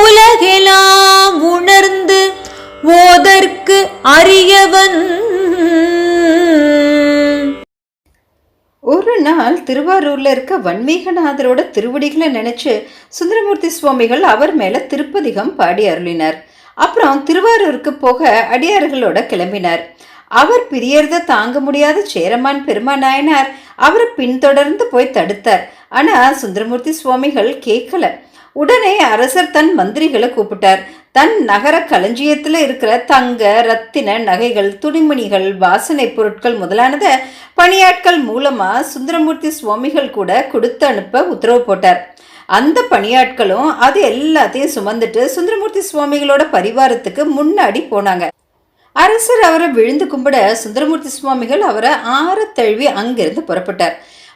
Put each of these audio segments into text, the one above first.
உலகெலாம் உணர்ந்து ஓதற்கு அறியவன் ஒரு நாள் திருவாரூர்ல இருக்க வன்மீகநாதரோட திருவடிகளை நினைச்சு சுந்தரமூர்த்தி சுவாமிகள் அவர் மேல திருப்பதிகம் பாடி அருளினார். அப்புறம் திருவாரூருக்கு போக அடியார்களோட கிளம்பினார். அவர் பிரியறத தாங்க முடியாத சேரமான் பெருமான் நாயனார் அவரை பின்தொடர்ந்து போய் தடுத்தார். ஆனா சுந்தரமூர்த்தி சுவாமிகள் கேட்கல உடனே அரசர் தன் மந்திரிகளை கூப்பிட்டார். தன் நகர களஞ்சியத்தில் இருக்கிற தங்க ரத்தின நகைகள் துணிமணிகள் வாசனை பொருட்கள் முதலானத பணியாட்கள் மூலமாக சுந்தரமூர்த்தி சுவாமிகள் கூட கொடுத்து அனுப்ப உத்தரவு போட்டார். அந்த பணியாட்களும் அது எல்லாத்தையும் சுமந்துட்டு சுந்தரமூர்த்தி சுவாமிகளோட பரிவாரத்துக்கு முன்னாடி போனாங்க. அரசர் அவரை விழுந்து கும்பிட சுந்தரமூர்த்தி சுவாமிகள் அவரை ஆற தழுவி அங்கிருந்து புறப்பட்டார்.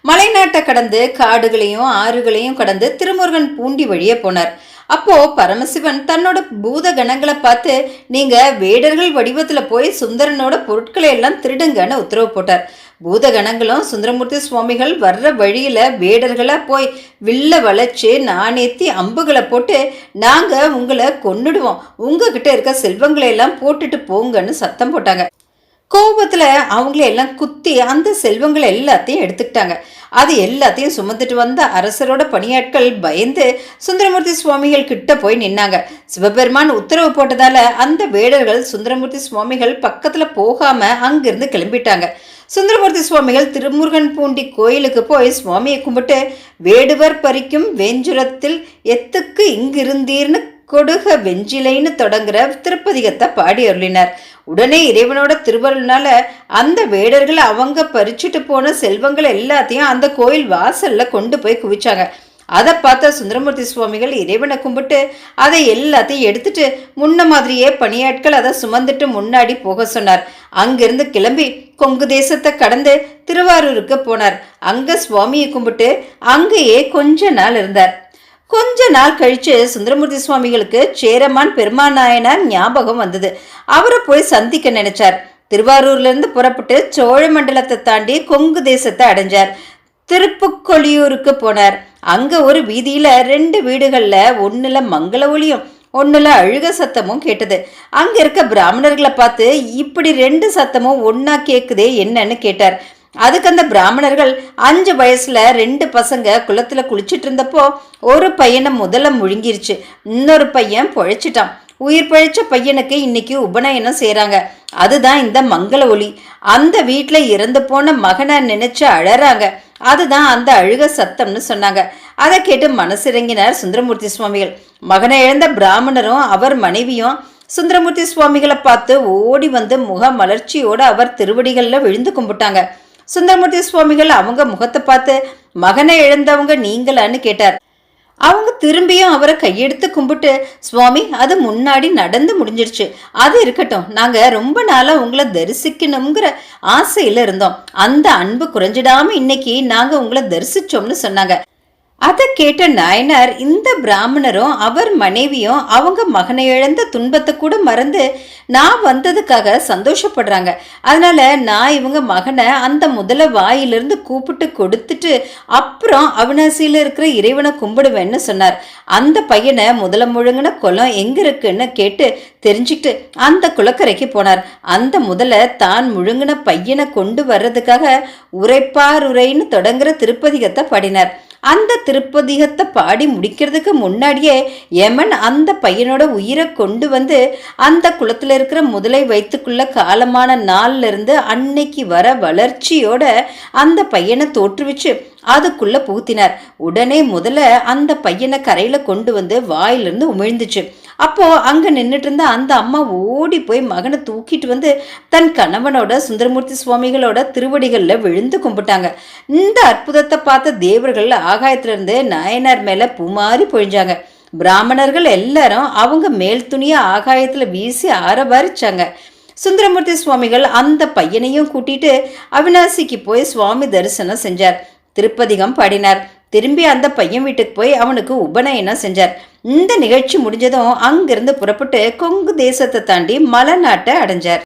மலைநாட்டை கடந்து காடுகளையும் ஆறுகளையும் கடந்து திருமுருகன் பூண்டி வழியே போனார். அப்போ பரமசிவன் தன்னோட பூத கணங்களை பார்த்து நீங்க வேடர்கள் வடிவத்துல போய் சுந்தரனோட பொருட்களை எல்லாம் திருடுங்கன்னு உத்தரவு போட்டார். பூத கணங்களும் சுந்தரமூர்த்தி சுவாமிகள் வர்ற வழியில வேடர்களா போய் வில்ல வளைச்சு நாணேத்தி அம்புகளை போட்டு நாங்க உங்களை கொன்னுடுவோம். உங்ககிட்ட இருக்க செல்வங்களை எல்லாம் போட்டுட்டு போங்கன்னு சத்தம் போட்டாங்க. கோபத்தில் அவங்கள எல்லாம் குத்தி அந்த செல்வங்களை எல்லாத்தையும் எடுத்துக்கிட்டாங்க. அது எல்லாத்தையும் சுமந்துட்டு வந்த அரசரோட பணியாட்கள் பயந்து சுந்தரமூர்த்தி சுவாமிகள் கிட்ட போய் நின்னாங்க. சிவபெருமான் உத்தரவு போட்டதால அந்த வேடர்கள் சுந்தரமூர்த்தி சுவாமிகள் பக்கத்தில் போகாம அங்கிருந்து கிளம்பிட்டாங்க. சுந்தரமூர்த்தி சுவாமிகள் திருமுருகன் பூண்டி கோயிலுக்கு போய் சுவாமியை கும்பிட்டு வேடுவர் பறிக்கும் வேஞ்சுரத்தில் எத்துக்கு இங்கிருந்தீர்னு கொடுக வெஞ்சிலைன்னு தொடங்குற திருப்பதிகத்தை பாடி அருளினார். உடனே இறைவனோட திருவருள்னால அந்த வேடர்கள் அவங்க பறிச்சுட்டு போன செல்வங்கள் எல்லாத்தையும் அந்த கோயில் வாசல்ல கொண்டு போய் குவிச்சாங்க. அதை பார்த்த சுந்தரமூர்த்தி சுவாமிகள் இறைவனை கும்பிட்டு அதை எல்லாத்தையும் எடுத்துட்டு முன்ன மாதிரியே பணியாட்கள் அதை சுமந்துட்டு முன்னாடி போக சொன்னார். அங்கிருந்து கிளம்பி கொங்கு தேசத்தை கடந்து திருவாரூருக்கு போனார். அங்க சுவாமியை கும்பிட்டு அங்கேயே கொஞ்ச நாள் இருந்தார். கொஞ்ச நாள் கழிச்சு சுந்தரமூர்த்தி சுவாமிகளுக்கு சேரமான் பெருமான் நாயனார் ஞாபகம் வந்தது. அவரை போய் சந்திக்க நினைச்சார். திருவாரூர்லேருந்து புறப்பட்டு சோழ மண்டலத்தை தாண்டி கொங்கு தேசத்தை அடைஞ்சார். திருப்புக்கொழியூருக்கு போனார். அங்கே ஒரு வீதியில் ரெண்டு வீடுகளில் ஒன்றில் மங்கள ஒளியும் ஒன்றில் அழுக சத்தமும் கேட்டது. அங்கே இருக்க பிராமணர்களை பார்த்து இப்படி ரெண்டு சத்தமும் ஒன்றா கேட்குதே என்னன்னு கேட்டார். அதுக்கு அந்த பிராமணர்கள் அஞ்சு வயசுல ரெண்டு பசங்க குளத்துல குளிச்சிட்டு இருந்தப்போ ஒரு பையனை முதல்ல முழுங்கிருச்சு. இன்னொரு பையன் பொழைச்சிட்டான். உயிர் பழைச்ச பையனுக்கு இன்னைக்கு உபநயனம் செய்கிறாங்க அதுதான் இந்த மங்கள ஒளி. அந்த வீட்டில் இறந்து போன மகனை நினைச்சு அழறாங்க. அதுதான் அந்த அழுக சத்தம்னு சொன்னாங்க. அதை கேட்டு மனசிறங்கினார் சுந்தரமூர்த்தி சுவாமிகள். மகனை இழந்த பிராமணரும் அவர் மனைவியும் சுந்தரமூர்த்தி சுவாமிகளை பார்த்து ஓடி வந்து முக மலர்ச்சியோடு அவர் திருவடிகளில் விழுந்து கும்பிட்டாங்க. சுந்தரமூர்த்தி சுவாமிகள் அவங்க முகத்தை பார்த்து மகனை இழந்தவங்க நீங்களான்னு கேட்டார். அவங்க திரும்பியும் அவரை கையெடுத்து கும்பிட்டு சுவாமி அது முன்னாடி நடந்து முடிஞ்சிருச்சு. அது இருக்கட்டும். நாங்க ரொம்ப நாளா உங்களை தரிசிக்கணுங்கிற ஆசையில இருந்தோம். அந்த அன்பு குறைஞ்சிடாம இன்னைக்கு நாங்க உங்களை தரிசிச்சோம்னு சொன்னாங்க. அதை கேட்ட நாயனார் இந்த பிராமணரும் அவர் மனைவியும் அவங்க மகனை இழந்த துன்பத்தை கூட மறந்து நான் வந்ததுக்காக சந்தோஷப்படுறாங்க. அதனால நான் இவங்க மகனை அந்த முதல வாயிலிருந்து கூப்பிட்டு கொடுத்துட்டு அப்புறம் அவினாசியில் இருக்கிற இறைவனை கும்பிடுவேன்னு சொன்னார். அந்த பையனை முதல முழுங்கின குளம் எங்க இருக்குன்னு கேட்டு தெரிஞ்சுக்கிட்டு அந்த குளக்கரைக்கு போனார். அந்த முதல தான் முழுங்கின பையனை கொண்டு வர்றதுக்காக உரைப்பார் உரைன்னு தொடங்குற திருப்பதிகத்தை பாடினார். அந்த திருப்பதிகத்தை பாடி முடிக்கிறதுக்கு முன்னாடியே யமன் அந்த பையனோட உயிரை கொண்டு வந்து அந்த குளத்தில் இருக்கிற முதலை வைத்துக்குள்ள காலமான நாள்லேருந்து அன்னைக்கு வர வளர்ச்சியோட அந்த பையனை தோற்றுவிச்சு அதுக்குள்ளே பூத்தினார் உடனே முதல்ல அந்த பையனை கரையில் கொண்டு வந்து வாயிலிருந்து உமிழ்ந்துச்சு. அப்போது அங்கே நின்றுட்டு இருந்த அந்த அம்மா ஓடி போய் மகனை தூக்கிட்டு வந்து தன் கணவனோட சுந்தரமூர்த்தி சுவாமிகளோட திருவடிகளில் விழுந்து கும்பிட்டாங்க. இந்த அற்புதத்தை பார்த்த தேவர்கள் ஆகாயத்திலிருந்து நாயனார் மேலே பூமாறி பொழிஞ்சாங்க. பிராமணர்கள் எல்லாரும் அவங்க மேல் துணியை ஆகாயத்தில் வீசி ஆரபாரிச்சாங்க சுந்தரமூர்த்தி சுவாமிகள் அந்த பையனையும் கூட்டிட்டு அவினாசிக்கு போய் சுவாமி தரிசனம் செஞ்சார். திருப்பதிகம் பாடினார். திரும்பி அந்த பையன் வீட்டுக்கு போய் அவனுக்கு உபநயனம் செஞ்சார். இந்த நிகழ்ச்சி முடிஞ்சதும் அங்கிருந்து புறப்பட்டு கொங்கு தேசத்தை தாண்டி மலநாட்டை அடைஞ்சார்.